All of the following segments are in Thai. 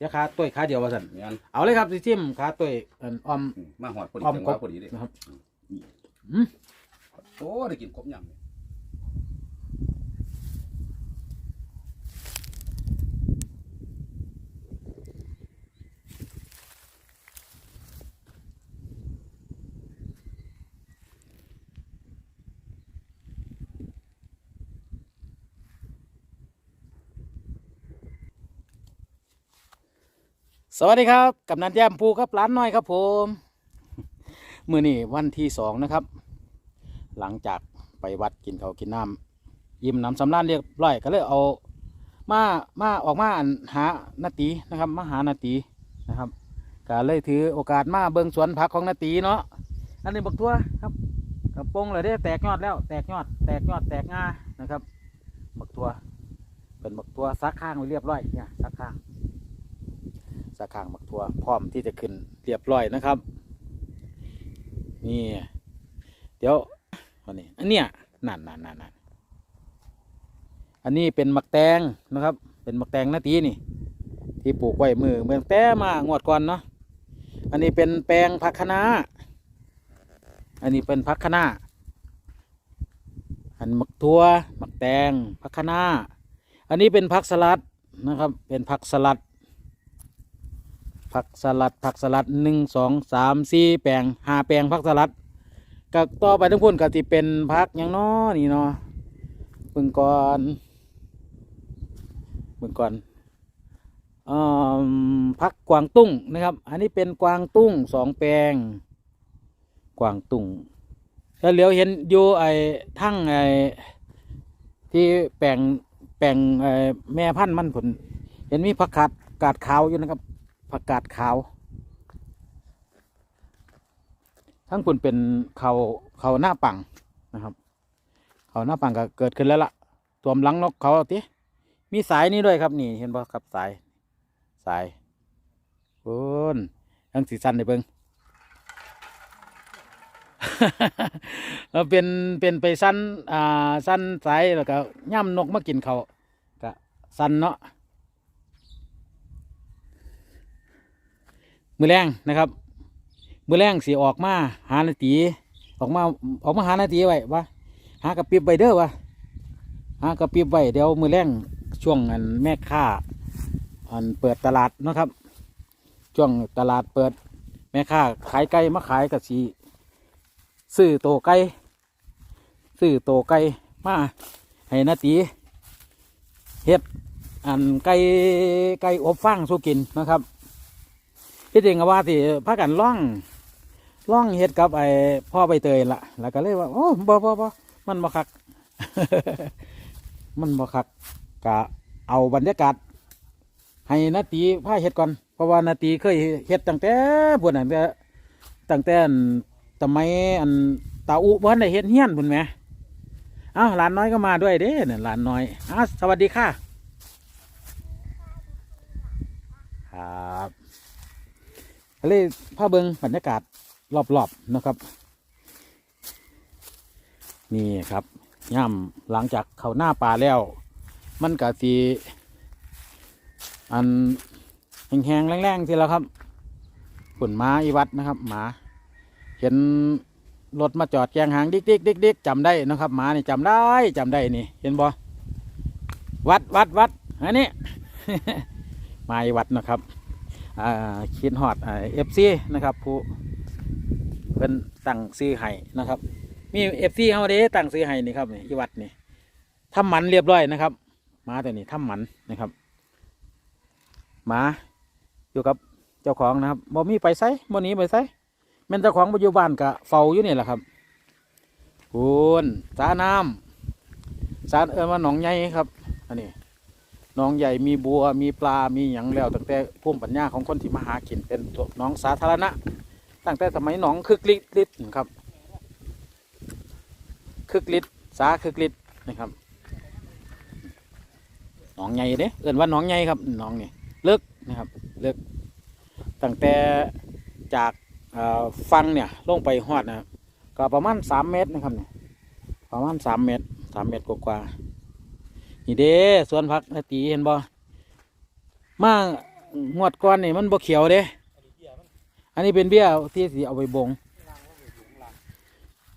เดี๋ยวขาตุ้ยขาเดียวว่าสันแม่นเอาเลยครับสิจิ้มขาตุ้ยเอิ่นออมอืมมาหอดพอดีอ้อมจังหกบวะพอดีเลยนะครับ อืมอืมโอ้ได้กินกบยำเลย สวัสดีครับกำนันแย้มปูครับร้านน้อยครับผมมือนี่วันที่สองนะครับ หลังจากไปวัดกินข้าวกินน้ำยิ้มน้ำสำราญเรียบร้อยก็เลยเอามามาออกมาหานาตีนะครับมาหานาตีนะครับก็เลยถือโอกาสมาเบิงสวนผักของนาตีเนาะอันนี้บักทั่วครับกระโปรงเลยได้แตกยอดแล้วแตกยอด แตกยอดแตกงานะครับบักทั่วเป็นบักทั่วซักข้างไว้เรียบร้อยเนี่ยซักข้าง สาขางหมักทัวพร้อมที่จะขึ้นเรียบร้อยนะครับ นี่เดี๋ยวอันนี้อันเนี้ยนั่นนั่นนั่นนั่นอันนี้เป็นหมักแตงนะครับ เป็นหมักแตงนาตีนี่ ที่ปลูกไว้มือเมืองแต่มางวดก่อนเนาะอันนี้เป็นแปลงผักคะน้าอันนี้เป็นผักคะน้าอันหมักทัวหมักแตงผักคะน้าอันนี้เป็นผักสลัดนะครับ เป็นผักสลัด ผักสลัดผักสลัดหนึ่งสองสามสี่แปลงห้าแปลงผักสลัดก็ต่อไปทั้งพุ่นก็ที่เป็นผักยังน้อนี่เนาะเบิ่งก่อนเบิ่งก่อนอ่าผักกวางตุ้งนะครับ อันนี้เป็นกวางตุ้งสองแปลง กวางตุ้งแล้วเหลียวเห็นอยู่ไอ้ทั้งไอ้ที่แปลงแปลงไอ้แม่พันธุ์มันผล เห็นมีผักกาดกาดขาวอยู่นะครับ ผักกาดขาว ทั้งคุณเป็นเขาเขาหน้าปังนะครับ เขาหน้าปังก็เกิดขึ้นแล้วล่ะตัวมลังนกเขาติมีสายนี้ด้วยครับนี่เห็นบ่ครับสายสายคุณทั้งสีสันในเบิงเราเป็นเป็นไปสั้นอ่าสั้นสายแล้วก็ย่ำนกมากินเขาก็สั้นเนาะ มือแรงนะครับ มือแรงสีออกมาหานาตีออกมาออกมาหานาตีไว้วะหากระปิบไว้เด้อวะหากระปิบไว้เดี๋ยวมือแรงช่วงอันแม่ค้าอันเปิดตลาดนะครับ ช่วงตลาดเปิด แม่ค้าขายไก่มาขายกับสีซื้อโตไก่ซื้อโตไก่มาให้นาตีเฮ็ดอันไก่ไก่อบฟางสู้กินนะครับ ที่จริงก็ว่าที่พากันล่องล่องเฮ็ดกับไอ้พ่อใบเตยละแล้วก็เลยว่าโอ้บ่บ่บ่มันบ่คัก มันบ่คักกะเอาบรรยากาศ ให้นาตีพาเฮ็ดก่อนเพราะว่านาตีเคยเฮ็ดตั้งแต่พวกนั้นแต่ตั้งแต่อันสมัยอันตาอุบ่ทันได้เฮ็ดเฮียนพุ่นแหมอ้าหลานน้อยก็มาด้วยเด้เนี่ยหลานน้อยอ้าวสวัสดีค่ะ ครับ เลยพาเบิงบรรยากาศรอบๆนะครับ นี่ครับย่ำหลังจากเขาหน้าป่าแล้ว มันกะสีอันแห้งๆแรงๆทีแล้วครับผุ่นหมาอีวัดนะครับหมาเห็นรถมาจอดแกงหางดิกดิกดิกดิกจำได้นะครับหมานี่จำได้จำได้นี่ เห็นบ่วัดวัดวัดอันนี้มาอีวัดนะครับ คิดฮอดเอฟซีนะครับผู้เป็นตั้งซื้อให้นะครับ มีเอฟซีเฮาเด้ตั้งซื้อให้นี่ครับนี่ที่วัดนี่ทำหมันเรียบร้อยนะครับมาตัวนี้ทำหมันนะครับหมาอยู่กับเจ้าของนะครับบ่มีไปไสบ่หนีไปไสแม่นเจ้าของปัจจุบันกะเฝ้าอยู่นี่แหละครับคุณสาน้ำสาเอิญว่าหนองใหญ่ครับอันนี้ น้องใหญ่มีบัวมีปลามีหยังแล้วตั้งแต่พุ่มปัญญาของคนที่มาหากินเป็นหน้องสาธารณะ ตั้งแต่สมัยหนองคึกฤทธิ์ครับ คึกฤทธิ์สาคึกฤทธิ์นะครับหนองใหญ่เด้เอื่นว่าหนองใหญ่ครับหนองนี่เลิกนะครับเลิกตั้งแต่จากฟังเนี่ยลงไปหอดนะครับก็ประมาณสามเมตรนะครับเนี่ยประมาณสามเมตรสามเมตรกว่าๆ นี่เด้สวนผักนาตีเห็นบ่มางวดก้อนนี่มันบ่เขียวเด้อันนี้เป็นเบี้ยที่สิเอาไปบง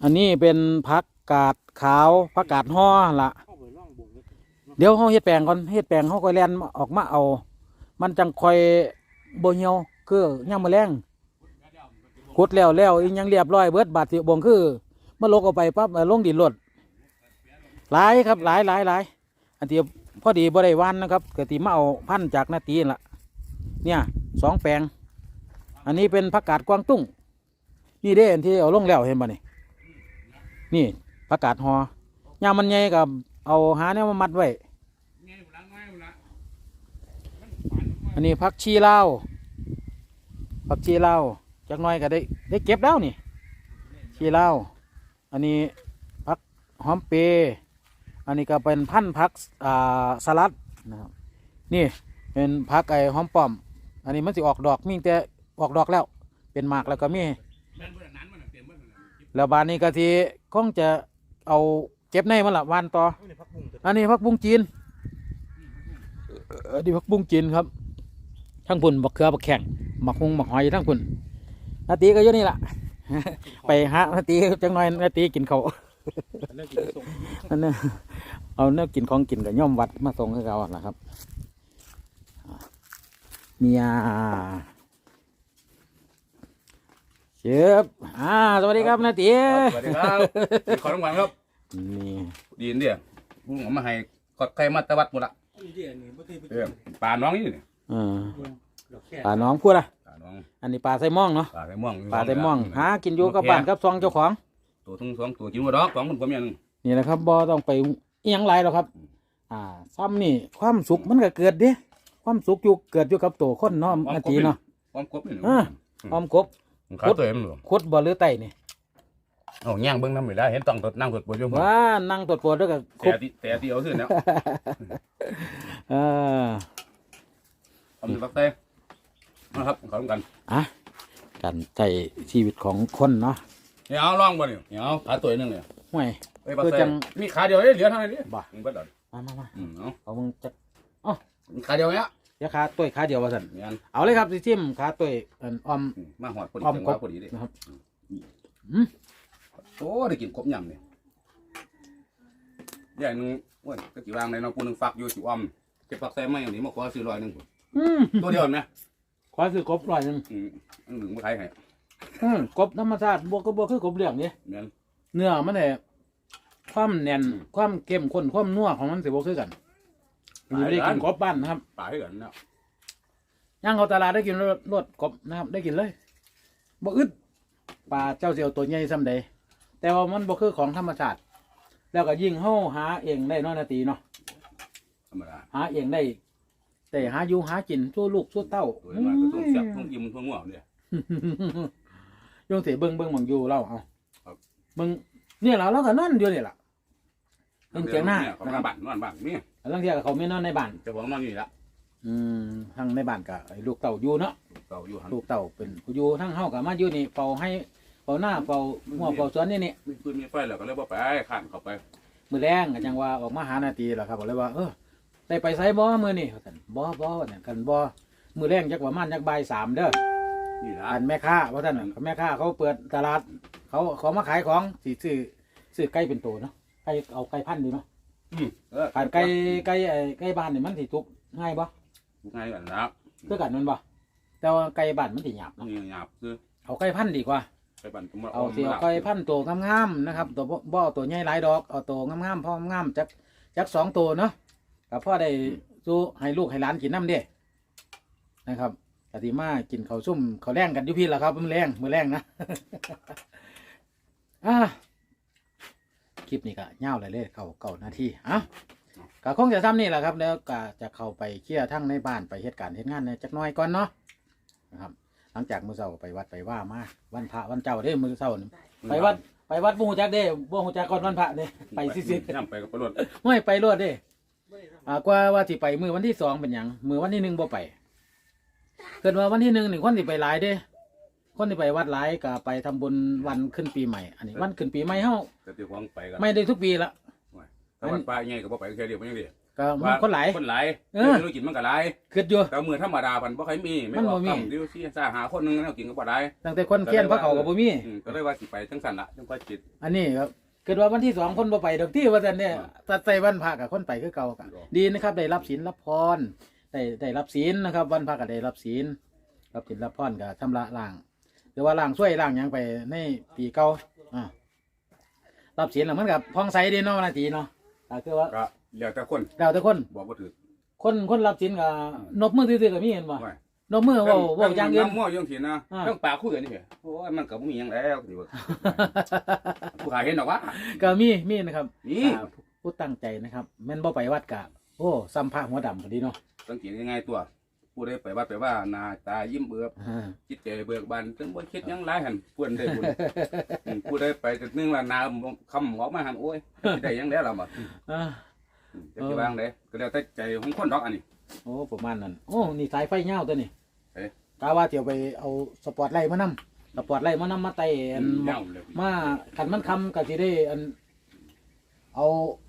อันนี้เป็นผักกาดขาวผักกาดห่อละเดี๋ยวเขาเฮ็ดแปลงก่อนเฮ็ดแปลงเขาก็แลนออกมาเอา มันจังคอยบเหี่ยวคือย่างมาแรงขุดแล้วแล้วยังเรียบร้อยเบิดบาดสิบงคือเมาลกเอาไปปั๊บลงดินรดหลายครับหลายหลายหลาย อันที่พอดีบ่ได้วันนะครับเกติมาเอาพันจากนาตีนละเนี่ยสองแปลง อันนี้เป็นผักกาดกวางตุ้ง นี่เด้อันที่เอาลงแล้วเห็นบ่นี่นี่ผักกาดหอยามมันใหญ่กับเอาหาเนี่ยมามัดไว้อันนี้ผักชีลาวผักชีลาวจักน่อยก็ได้ได้เก็บแล้วนี่ชีลาวอันนี้ผักหอมเปย์ อันนี้ก็เป็นพันธุ์ผักอ่าสลัดนะครับนี่เป็นผักไอ้หอมป้อม อันนี้มันสิออกดอกมีแต่ออกดอกแล้ว เป็นหมากแล้วก็มีแล้วบานนี้ก็ทีคงจะเอาเก็บในมันละวานต่อ อันนี้พักบุ้งจีนเอ่ออันนี้พักบุ้งจีนครับทั้งพุ่นบักเขือบักแข่งบักฮุงบักหอยทั้งพุ่นนาตีก็อยู่นี่ล่ะไปหานาตีจังหน่อยนาตีกินเขาวอันนั้น เอาเนื้อกินของกินกับย่อมวัดมาส่งให้เราล่ะครับเนี่ยเชฟอ่าสวัสดีครับนาตีสวัสดีครับมีขอรางวัลครับนี่ดีนเดียวลุงเอามาให้กอดไข่มาตะวัดหมดละเออปลาน้องนี่นี่เออปลาน้องพูดอะปลาน้องอันนี้ปลาไซม่องเนาะปลาไข่ม่วงปลาไซม่องหากินอยู่กับบ้านกับซองเจ้าของ ตัวทั้งสองตัวกินหมดดอกสองคนผมอย่างหนึงนี่แหละครับบ่ต้องไป เอียงไรหรอกครับ อ่า ซ้ำนี่ความสุขมันก็เกิดเด้ความสุขอยู่เกิดอยู่กับตัวคนเนาะนาทีเนาะความกบนี่อ่าความกบขาตัวเอ็มหลวงคุดบ่หรือไตนี่เอาย่างเบิ้งน้ำไม่ได้เห็นต้องตดนั่งตดปวดอยู่หัวว่านั่งตรวจปวดด้วยกับคุแต่บที่แต่ที่เอาขึ้นแล้วเออเอามือปักเต้นะครับขอรางวัลอะการใจชีวิตของคนเนาะเดี๋ยวเอาลองบ่เนี่ยเดี๋ยวเอาขาตัวนึงเนี่ยห่วย ไปปักคือเต้จัง มีขาเดียวเอ้ยเหลือเท่าไหร่ดิบ่ มึงก็ดอดมามามาอืมเอาเอามึงจะมีขาเดียวเนี้ยเดี๋ยวขาตุ้ยขาเดียวว่าสันเนี่ยเอาเลยครับสิจิ้มขาตุ้ยอันออม อืมมาหอดพอดีอ้อมจังหกวะบพอดีเลยนะครับโอ้ได้กินครบยำเนี่ยใหญ่หนึงโอ้ยก็จีวางในน้องกูหนึงฟักอยู่สิอ้อมเก็บปักแซมไม่อย่างนี้มาขอซื้อร้อยหนึงอืมตัวเดียวนะขอซื้อกบร้อยหนึงอืมอันหนึ่งมาขายให้อืมกบธรรมชาติบวกก็บวกคือกบเหลืองนี่เนี่ยเนื้อมันเนี่ย ความแน่นอืมความเข้มข้นความนัวของมันสิบวคือกันอยู่ไม่ได้กินกบบ้านนะครับปลาให้กันเนาะย่างเขาตลาดได้กินรสรสกบนะครับ ได้กินเลยบ่อึดปลาเจ้าเสียวตัวใหญ่ซ้ำใดแต่ว่ามันบ่คือของธรรมชาติ แล้วก็ยิ่งเฮาหาเองได้เน้อยนาทีเนาะธรรมดาหาเองได้ แต่หาอยู่หากินชั่วลูกชั่วเต้าตัวน้อยก็ต้องเสียบต้องอิ่มต้องง่วงเนี่ยโยงเสียเบิ่งเบิ่งหมองอยู่เล่าเอาครับเบิ่ง เนี่ยเราเราก็นอนอยู่นี่ล่ะเบิ่งเสียงหน้าเนี่ยเขามาบ้านนอนบ้านนี่ลังเทียเขาไม่นอนในบ้านเจ้าของนอนอยู่นี่ละอืมทั้งในบ้านกับลูกเต่าอยู่เนาะเก่าอยู่หันลูกเต่าเป็นผู้อยู่ทั้งเฮากับมาอยู่นี่เป่าให้เป่าหน้าเป่าหัวเป่าสวนนี่นี่มีปืนมีไฟแล้วก็เลยบ่ไปข้านเข้าไป มือแรงก็จังว่าออกมาหานาทีแล้วครับบอกเลยว่าเออได้ไปไซบ่มือนี่ว่าซั่นบ่บ่ว่าซั่นกันบ่มือแรงจักประมาณจักบ่ายสามเด้อนี่ละอันแม่ค้าว่าท่านน่ะแม่ค้าเขาเปิดตลาด เขาเขามาขายของสิซื้อซื้อไก่เป็นตัวเนาะไก่เอาไก่พันธุ์ดีเนาะอืมเออขายไก่ไก่ไอ้ไก่บ้านนี่มันสิทุกง่ายบ่ง่ายกันแล้วคือกันแมันบ่แต่ว่าไก่บ้านมันสิหยาบเนาะนี่หยาบคือเอาไก่พันธุ์ดีกว่าไปบ้านก็มาเอาสิเอาไก่พันธุ์ตัวงามๆนะครับ ตัวบ่บ่เอาตัวใหญ่หลายดอกเอาตัวงามๆพองามๆจักจักสองตัวเนาะก็พอได้สู้ให้ลูกให้หลานกินน้ำเด้นะครับกติมากินข้าวซุ่มข้าวแรงกันอยู่พี่ละครับมื้อแรงมื้อแรงนะ อ่าคลิปนี้ก็ยาวเลยเลยเข้าเก่านาทีอะก็คงจะทำนี่แหละครับ แล้วก็จะเข้าไปเคลียร์ทั้งในบ้านไปเหตุการณ์เหตุงานในจักหน้อยก่อนเนาะนะครับ หลังจากมื้อเช้าไปวัดไปว่ามาวันพระวันเจ้าเด้มื้อเช้านี่ไปวัดไปวัดบ่ฮู้จักเด้บ่ฮู้จักก่อนวันพระเด้ไปซิซิย่ำไปกับปลดไม่ไปรวดเด้อ่ากว่าว่าสิไปมื้อวันที่สองเป็นหยังมื้อวันที่หนึ่งบ่ไปเกิดว่าวันที่หนึ่งนี่คนสิไปหลายเด้ คนที่ไปวัดหลายก็ไปทำบุญวันขึ้นปีใหม่ อันนี้วันขึ้นปีใหม่เฮาแต่ที่ของไปกันไม่ได้ทุกปีละแต่วันปลาใหญ่ก็บ่ไปแค่เดียวมันยังดีก็มันคนหลาย คนหลายเออธุรกิจมันก็หลายเกิดอยู่ แต่มือธรรมดาพันบ่ใครมีมันบ่มีว่าคำดิวซี่ซ่าหาคนหนึงแล้วกินก็บ่ได้ตั้งแต่คนเคียนพระเขากับบ่มี อืมก็เลยว่าสิไปจังซั่นล่ะจังค่อยจิต อันนี้ครับเกิดว่าวันที่สองคนบ่ไปดอกที่ว่าซั่นเนี่ยตัดใส่วันพระกับคนไปคือเก่ากันดีนะครับ ได้รับศีลรับพรได้ได้รับศีลนะครับ วันพระก็ได้รับศีลรับศีลรับพรก็ชำระล้าง หรือว่าล้างช่วยล้างหยังไปในปีเก่าอ่ารับศีลแล้วมันกับพองใสดีเนาะนาทีเนาะก็คือว่าก็แล้วแต่คนเราแต่คน บอกบ่ถือคนคนรับศีลก็นบมือซื่อๆก็มีเห็นบ่ว่านบมือเว้าเว้าอย่างอื่น น้ำมั่วอยังสินะอ่าเรื่องปลากคุยกันนี่เหรอโอ้ยมันก็บ่มีหยังแล้วสิว่าผู้ขายเห็นดอกว่าก็มีมีนะครับนี่อ่าผู้ตั้งใจนะครับแม่นบ่ไปวัดกะโอ้ซ้ำพระหัวดำพอดีเนาะสังเกตยังไงตัว ผู้ใดไปวัดไปว่าหน้าตายิ้มเบือบอ่าจิตใจเบิกบานถึงบ่คิดหยังหลายหั่นเพื่อนได้บุญอืมผู้ใดไปแต่นึงละนาคำออกมาหั่นโอ้ยสิได้หยังแล้วล่ะบ่อ่าอืมจะสิวางได้ก็แล้วแต่ใจของคนดอกอันนี้ โอ้ประมาณนั้นโอ้นี่สายไฟเงาวตัวนี้เอ๊ะ กาว่าเดี๋ยวไปเอาสปอตไลท์มานำสปอตไลท์มานำมาไต่อันเงาเลย มาขันมันคำก็สิได้อัน เอา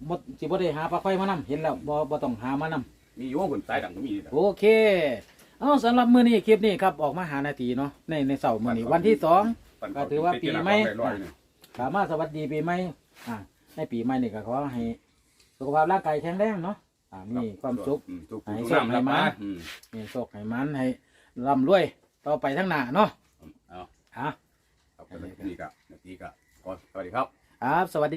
หมดสิบ่ได้หาปลั๊กไฟมานำเห็นแล้วบ่บ่ต้องหามานำ มีอยู่คนสายดังก็มีนี่แหละโอเค เอาสำหรับมื้อนี้คลิปนี้ครับออกมาหานาทีเนาะในในเสาร์มื้อนี้วันที่สอง ปั่นก็ถือว่าปีใหม่ร้อยๆนี่สามารถสวัสดีปีใหม่อ่าในปีใหม่นี่ก็ขอให้สุขภาพร่างกายแข็งแรงเนาะอ่ามีความสุข อืมทุกให้ทุกโชคน้ำให้รับมา มาอืมมีโชคให้มันให้ร่ำรวยต่อไปทั้งหน้าเนาะเอาฮะครับนี่ก็นาทีก็ก่อนสวัสดีครับ ครับสวัสดี